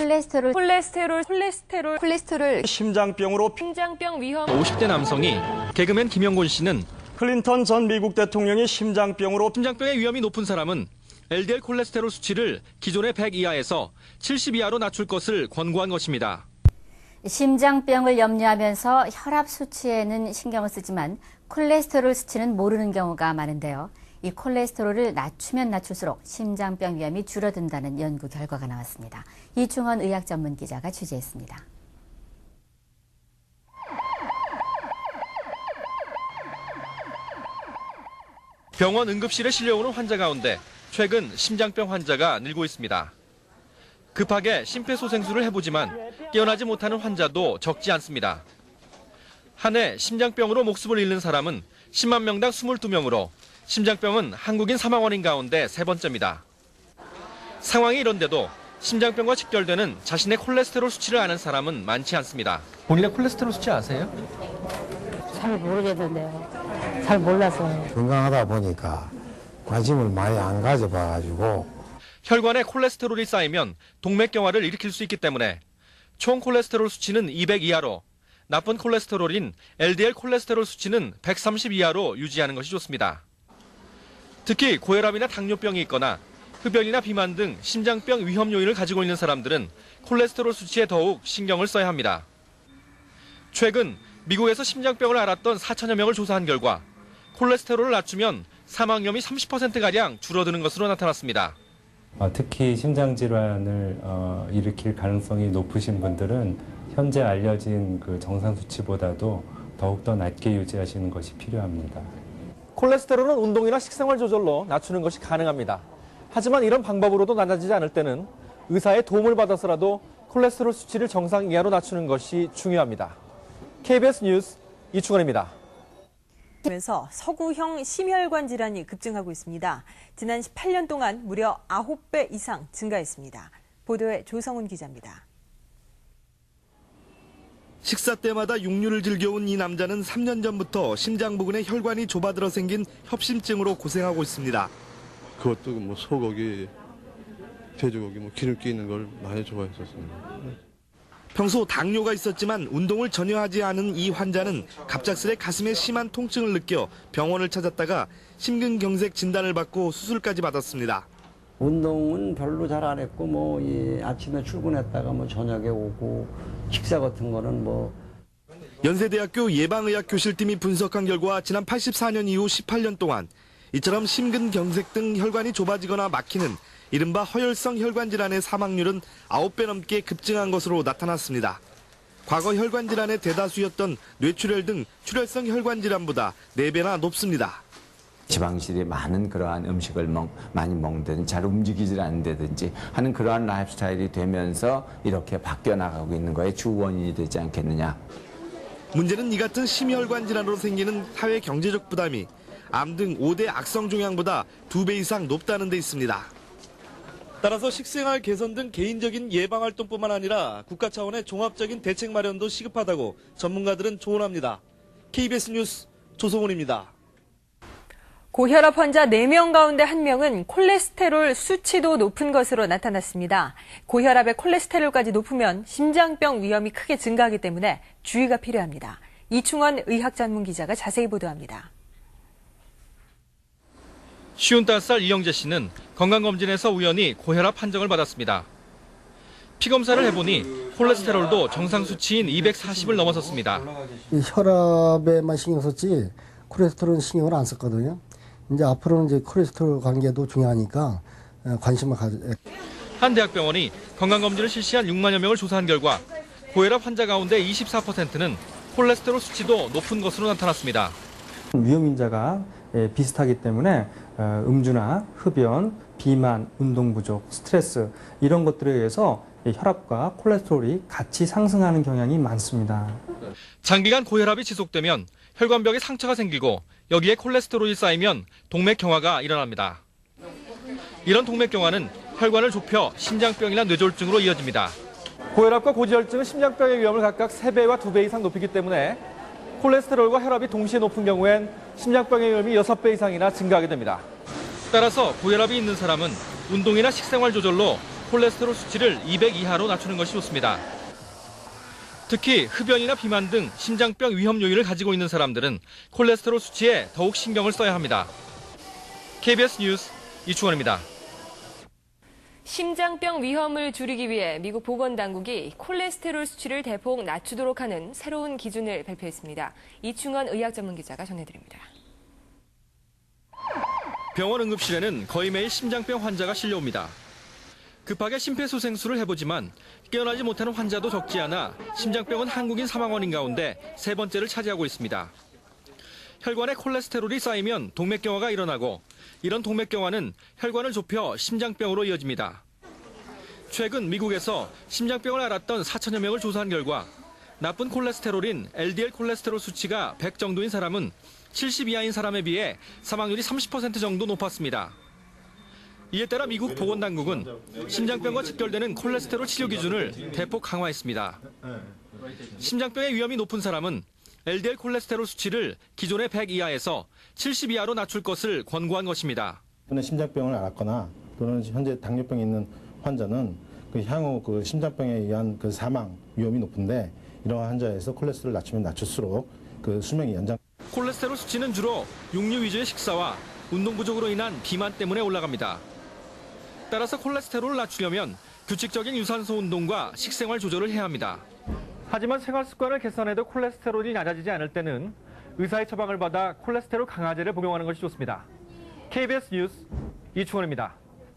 콜레스테롤, 콜레스테롤, 콜레스테롤, 콜레스테롤 심장병으로 심장병 위험, 50대 남성이 개그맨 김영곤 씨는 클린턴 전 미국 대통령이 심장병으로 심장병의 위험이 높은 사람은 LDL 콜레스테롤 수치를 기존의 100 이하에서 70 이하로 낮출 것을 권고한 것입니다. 심장병을 염려하면서 혈압 수치에는 신경을 쓰지만 콜레스테롤 수치는 모르는 경우가 많은데요. 이 콜레스테롤을 낮추면 낮출수록 심장병 위험이 줄어든다는 연구 결과가 나왔습니다. 이충원 의학 전문 기자가 취재했습니다. 병원 응급실에 실려오는 환자 가운데 최근 심장병 환자가 늘고 있습니다. 급하게 심폐소생술을 해보지만 깨어나지 못하는 환자도 적지 않습니다. 한 해 심장병으로 목숨을 잃는 사람은 10만 명당 22명으로 심장병은 한국인 사망 원인 가운데 세 번째입니다. 상황이 이런데도 심장병과 직결되는 자신의 콜레스테롤 수치를 아는 사람은 많지 않습니다. 본인의 콜레스테롤 수치 아세요? 잘 모르겠는데요. 잘 몰라서요. 건강하다 보니까 관심을 많이 안 가져봐가지고 혈관에 콜레스테롤이 쌓이면 동맥경화를 일으킬 수 있기 때문에 총 콜레스테롤 수치는 200 이하로 나쁜 콜레스테롤인 LDL 콜레스테롤 수치는 130 이하로 유지하는 것이 좋습니다. 특히 고혈압이나 당뇨병이 있거나 흡연이나 비만 등 심장병 위험 요인을 가지고 있는 사람들은 콜레스테롤 수치에 더욱 신경을 써야 합니다. 최근 미국에서 심장병을 앓았던 4천여 명을 조사한 결과 콜레스테롤을 낮추면 사망 위험이 30%가량 줄어드는 것으로 나타났습니다. 어, 특히 심장 질환을 어, 일으킬 가능성이 높으신 분들은 현재 알려진 그 정상 수치보다도 더욱더 낮게 유지하시는 것이 필요합니다. 콜레스테롤은 운동이나 식생활 조절로 낮추는 것이 가능합니다. 하지만 이런 방법으로도 낮아지지 않을 때는 의사의 도움을 받아서라도 콜레스테롤 수치를 정상 이하로 낮추는 것이 중요합니다. KBS 뉴스 이충원입니다. 면서 서구형 심혈관 질환이 급증하고 있습니다. 지난 18년 동안 무려 9배 이상 증가했습니다. 보도에 조성훈 기자입니다. 식사 때마다 육류를 즐겨온 이 남자는 3년 전부터 심장 부근에 혈관이 좁아들어 생긴 협심증으로 고생하고 있습니다. 그것도 뭐 소고기, 돼지고기, 뭐 기름기 있는 걸 많이 좋아했었습니다. 평소 당뇨가 있었지만 운동을 전혀 하지 않은 이 환자는 갑작스레 가슴에 심한 통증을 느껴 병원을 찾았다가 심근경색 진단을 받고 수술까지 받았습니다. 운동은 별로 잘 안 했고 뭐 이 아침에 출근했다가 뭐 저녁에 오고 식사 같은 거는 뭐 연세대학교 예방의학교실팀이 분석한 결과 지난 84년 이후 18년 동안 이처럼 심근경색 등 혈관이 좁아지거나 막히는 이른바 허혈성 혈관 질환의 사망률은 9배 넘게 급증한 것으로 나타났습니다. 과거 혈관 질환의 대다수였던 뇌출혈 등 출혈성 혈관 질환보다 4배나 높습니다. 지방질이 많은 그러한 음식을 먹, 많이 먹든지 잘 움직이질 않는다든지 하는 그러한 라이프 스타일이 되면서 이렇게 바뀌어 나가고 있는 거에 주 원인이 되지 않겠느냐. 문제는 이 같은 심혈관 질환으로 생기는 사회 경제적 부담이 암 등 5대 악성 종양보다 2배 이상 높다는 데 있습니다. 따라서 식생활 개선 등 개인적인 예방 활동뿐만 아니라 국가 차원의 종합적인 대책 마련도 시급하다고 전문가들은 조언합니다. KBS 뉴스 조성훈입니다. 고혈압 환자 4명 가운데 1명은 콜레스테롤 수치도 높은 것으로 나타났습니다. 고혈압의 콜레스테롤까지 높으면 심장병 위험이 크게 증가하기 때문에 주의가 필요합니다. 이충원 의학 전문 기자가 자세히 보도합니다. 55살 이영재 씨는 건강검진에서 우연히 고혈압 판정을 받았습니다. 피검사를 해보니 콜레스테롤도 정상 수치인 240을 넘어섰습니다. 이 혈압에만 신경 썼지 콜레스테롤은 신경을 안 썼거든요. 이제 앞으로는 이제 콜레스테롤 관계도 중요하니까 어, 관심을 가져. 한 대학병원이 건강검진을 실시한 6만여 명을 조사한 결과 고혈압 환자 가운데 24%는 콜레스테롤 수치도 높은 것으로 나타났습니다. 위험 인자가 예, 비슷하기 때문에 어, 음주나 흡연, 비만, 운동 부족, 스트레스 이런 것들에 의해서 이 혈압과 콜레스테롤이 같이 상승하는 경향이 많습니다. 장기간 고혈압이 지속되면 혈관벽에 상처가 생기고 여기에 콜레스테롤이 쌓이면 동맥경화가 일어납니다. 이런 동맥경화는 혈관을 좁혀 심장병이나 뇌졸중으로 이어집니다. 고혈압과 고지혈증은 심장병의 위험을 각각 3배와 2배 이상 높이기 때문에 콜레스테롤과 혈압이 동시에 높은 경우엔 심장병의 위험이 6배 이상이나 증가하게 됩니다. 따라서 고혈압이 있는 사람은 운동이나 식생활 조절로 콜레스테롤 수치를 200 이하로 낮추는 것이 좋습니다. 특히 흡연이나 비만 등 심장병 위험 요인을 가지고 있는 사람들은 콜레스테롤 수치에 더욱 신경을 써야 합니다. KBS 뉴스 이충원입니다. 심장병 위험을 줄이기 위해 미국 보건당국이 콜레스테롤 수치를 대폭 낮추도록 하는 새로운 기준을 발표했습니다. 이충원 의학 전문 기자가 전해드립니다. 병원 응급실에는 거의 매일 심장병 환자가 실려옵니다. 급하게 심폐소생술을 해보지만 깨어나지 못하는 환자도 적지 않아 심장병은 한국인 사망 원인 가운데 세 번째를 차지하고 있습니다. 혈관에 콜레스테롤이 쌓이면 동맥경화가 일어나고 이런 동맥경화는 혈관을 좁혀 심장병으로 이어집니다. 최근 미국에서 심장병을 앓았던 4천여 명을 조사한 결과 나쁜 콜레스테롤인 LDL 콜레스테롤 수치가 100 정도인 사람은 70 이하인 사람에 비해 사망률이 30% 정도 높았습니다. 이에 따라 미국 보건당국은 심장병과 직결되는 콜레스테롤 치료 기준을 대폭 강화했습니다. 심장병의 위험이 높은 사람은 LDL 콜레스테롤 수치를 기존의 100 이하에서 70 이하로 낮출 것을 권고한 것입니다. 또는 심장병을 앓았거나 또는 현재 당뇨병이 있는 환자는 그 향후 그 심장병에 의한 그 사망 위험이 높은데 이러한 환자에서 콜레스테롤 낮추면 낮출수록 그 수명이 연장. 콜레스테롤 수치는 주로 육류 위주의 식사와 운동 부족으로 인한 비만 때문에 올라갑니다. 따라서 콜레스테롤을 낮추려면 규칙적인 유산소 운동과 식생활 조절을 해야 합니다. 하지만 생활 습관을 개선해도 콜레스테롤이 낮아지지 않을 때는 의사의 처방을 받아 콜레스테롤 강화제를 복용하는 것이 좋습니다. KBS 뉴스 이충원입니다.